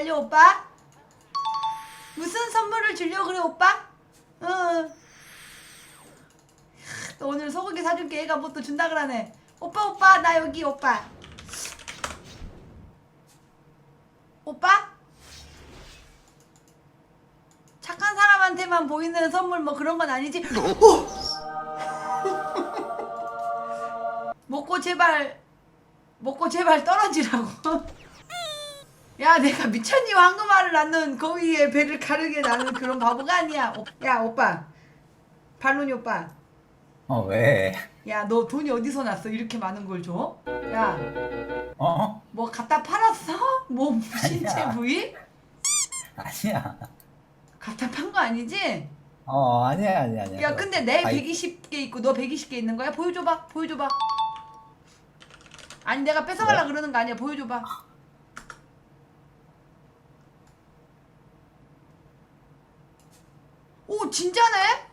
달려 오빠? 무슨 선물을 주려고 그래 오빠? 응. 또 오늘 소고기 사줄게 애가 뭐 또 준다 그러네 오빠 오빠 나 여기 오빠 오빠? 착한 사람한테만 보이는 선물 뭐 그런 건 아니지? 오! 먹고 제발 먹고 제발 떨어지라고 야 내가 미쳤니 황금알을 낳는 거위에 배를 가르게 나는 그런 바보가 아니야 오- 야 오빠 발론이 오빠 어 왜? 야 너 돈이 어디서 났어 이렇게 많은 걸 줘? 야 어? 뭐 갖다 팔았어? 뭐 신체 아니야. 부위? 아니야. 갖다 판 거 아니지? 어 아니야 아니야 아니야. 야 근데 내 아이, 120개 있고 너 120개 있는 거야? 보여줘봐 보여줘봐 아니 내가 뺏어가려 네? 그러는 거 아니야 보여줘봐 오 진짜네?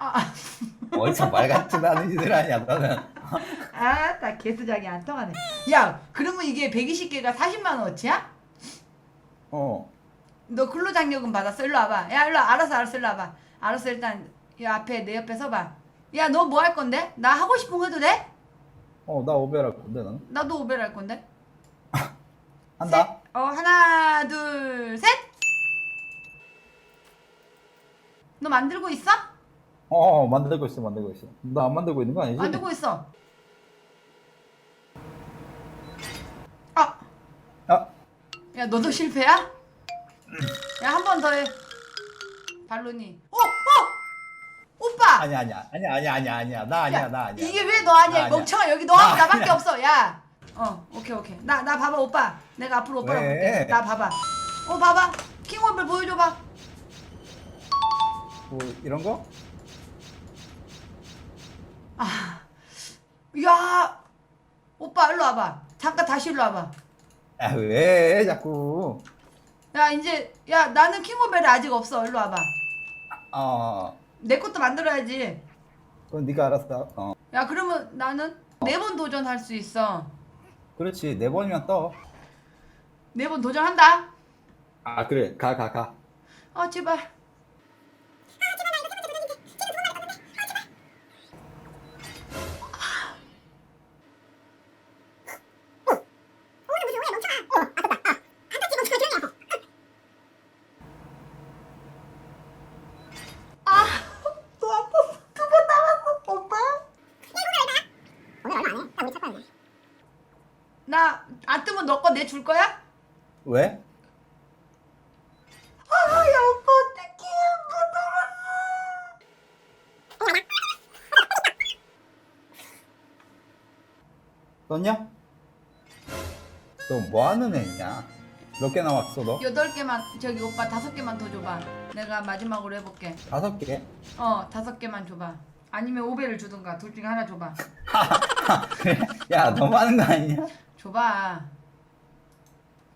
아, 어디서 말 같지도 않은 짓을 하냐 너는. 아 나 개수작이 안 통하네 야 그러면 이게 120개가 40만 원어치야? 어. 너 근로장려금 받았어? 일로 와봐. 야, 일로 와. 알았어, 알았어, 일로 와봐. 알았어, 일단 이 앞에 내 옆에 서봐. 야, 너 뭐 할 건데? 나 하고 싶은 거 해도 돼? 어 나 오베라 건데 너는? 나도 오벨 할 건데. 한다. 셋. 어, 하나, 둘, 셋. 너 만들고 있어? 어, 어 만들고 있어 만들고 있어. 너안 만들고 있는 거 아니지? 만들고 있어. 아, 아 야, 너도 실패야? 야, 한 번 더 해. 발로니. 어, 어, 오빠. 아니야 아니야 아니야 아니야 아니야 아니야 나 아니야 야, 나 아니야. 이게 왜 너 아니야? 나 아니야. 멍청아 여기 너하고 나 나 밖에 아니야. 없어. 야. 어, 오케이 오케이. 나 나 봐봐 오빠. 내가 앞으로 오빠랑 왜? 볼게. 나 봐봐. 어 봐봐. 킹원벨 보여줘봐. 뭐 이런 거? 아, 야, 오빠 일로 와봐. 잠깐 다시 일로 와봐. 야왜 자꾸? 야 이제 야 나는 킹원벨이 아직 없어. 일로 와봐. 어. 내 것도 만들어야지. 그건 네가 알았어. 어. 야 그러면 나는 네 번 도전할 수 있어. 그렇지 네 번이면 떠. 네 번 도전한다. 아 그래 가 가 가. 아 제발. 아, 또 아파. 두번 남았어, 오빠. 나 안 뜨면 너 거 내 줄 거야? 왜? 아, 야, 오빠 어떡해. 못 떴냐? 너 뭐 하는 애냐? 몇개 남았어 너? 여덟 개만 저기 오빠 다섯 개만 더 줘봐. 내가 마지막으로 해볼게. 다섯 개? 어 다섯 개만 줘봐. 아니면 오배를 주든가 둘 중에 하나 줘봐. 그래? 야 너무 하는 거 아니냐? 줘봐.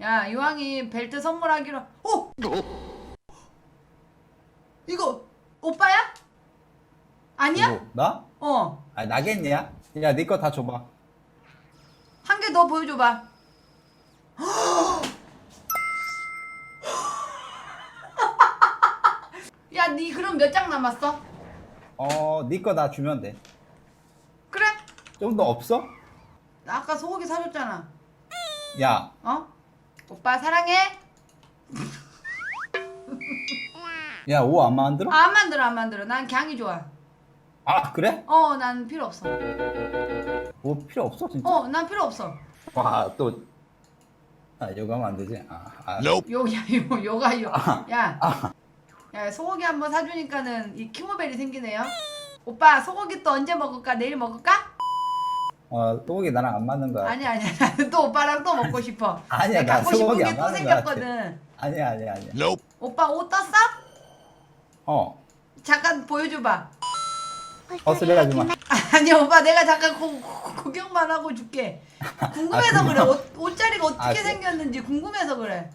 야 이왕이 벨트 선물하기로. 오. 이거 오빠야? 아니야? 누구? 나? 어. 아 나겠냐? 야 네 거 다 줘봐. 한 개 더 보여줘봐. 야, 니 그럼 몇 장 남았어? 어, 네 거 다 주면 돼. 그래? 좀 더 없어? 나 아까 소고기 사줬잖아. 야, 어? 오빠 사랑해? 야, 옷안 만들어? 아, 안 만들어, 안 만들어. 난 갱이 좋아. 아, 그래? 어, 난 필요 없어. 옷 필요 없어, 진짜? 어, 난 필요 없어. 와, 또. 아, 이거 하면 안 되지? 아, 아. 요, 야, 요, 요가, 요. 야, 아, 야, 소고기 한번 사주니까는 이 킹오벨이 생기네요. 오빠, 소고기 또 언제 먹을까? 내일 먹을까? 어, 또기 나랑 안 맞는 거야. 아니, 아니, 나는 또 오빠랑 또 먹고 싶어. 아니야, 내가 나 갖고 싶은 소고기 게안또 맞는 거 같아. 생겼거든. 아니야, 아니야, 아니야. 오빠 옷 떴어? 어, 잠깐 보여줘봐. 어스레하지 마. 아니 오빠 내가 잠깐 고, 고- 구경만 하고 줄게. 궁금해서 아, 그래. 옷, 옷자리가 어떻게 아? 생겼는지 궁금해서 그래.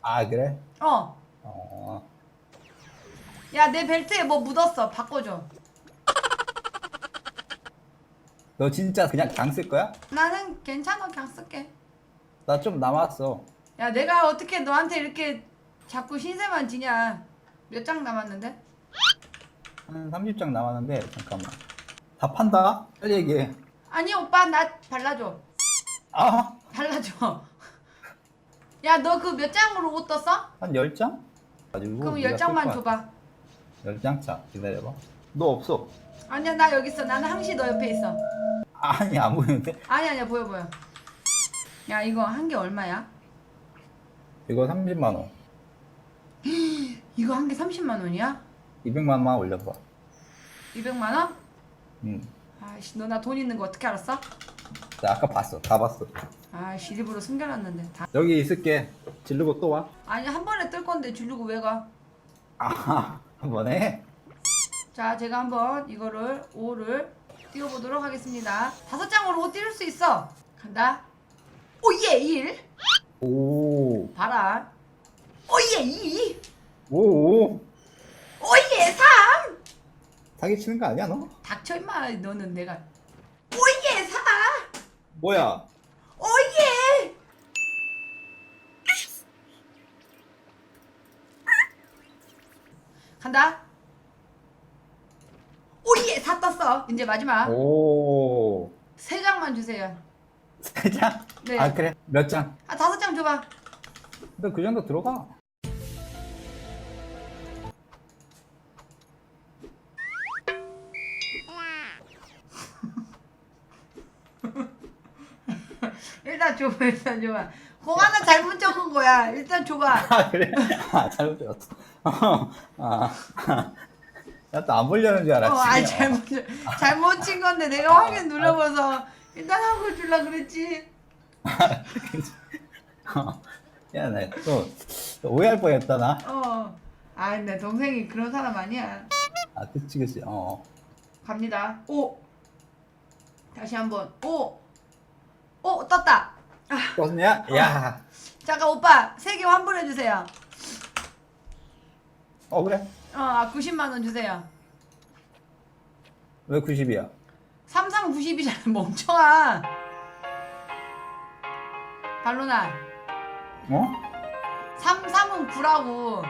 아, 그래? 어. 어, 야 내 벨트에 뭐 묻었어. 바꿔줘. 너 진짜 그냥 장쓸 거야? 나는 괜찮아. 그냥 쓸게. 나 좀 남았어. 야 내가 어떻게 너한테 이렇게 자꾸 신세만 지냐 몇 장 남았는데? 한 30장 남았는데 잠깐만. 다 판다? 빨리 얘기해. 아니 오빠 나 발라줘 아, 발라줘 야 너 그 몇 장으로 옷 떴어? 한 10장? 가지고 그럼 열 장만 줘봐 10장 차 기다려봐. 너 없어. 아니야 나 여기 있어 나는 항시 너 옆에 있어 아니 안 보이는데? 아니 아니야 보여 보여 야 이거 한 개 얼마야? 이거 30만 원. 이거 한 개 30만 원이야? 200만 원만 올려봐. 200만 원? 응. 아이씨 너 나 돈 있는 거 어떻게 알았어? 나 아까 봤어. 다 봤어. 아이씨 일부러 숨겨놨는데 다 여기 있을게. 지르고 또 와. 아니 한 번에 뜰 건데 줄르고 왜 가? 아, 한 번에. 자 제가 한번 이거를 5를 띄워보도록 하겠습니다. 다섯 장으로 5 띄울 수 있어. 간다. 오예 1 오, 봐라 오예 2 오, 오. 오예 3 사기 치는 거 아니야 너? 닥쳐 임마. 너는 내가. 오예 4 뭐야? 오예. 간다 4 떴어 이제 마지막 오, 세 장만 주세요 세 장? 네. 아 그래? 몇 장? 아 다섯 장 줘봐 너그 정도 들어가. 일단 줘봐 일단 줘봐 공하나 잘못 적은 거야 일단 줘봐 아 그래? 아 잘못 들었어. 어, 아, 나 또 안 보려는 줄 알았지. 어, 아니 잘못 잘못 친 건데 내가 확인 눌러봐서 일단 하고 줄라 그랬지 어. 야, 나또 오해할 뻔했다 나. 어. 아, 내 동생이 그런 사람 아니야. 아, 그치 그치. 어. 갑니다. 오. 다시 한번. 오. 오, 떴다. 아, 떴냐? 야. 잠깐 오빠 세 개 환불해 주세요. 어 그래? 어, 아, 90만 원 주세요. 왜 90이야? 삼상 90이잖아, 멍청아. 발로나. 어? 삼삼은 9라고.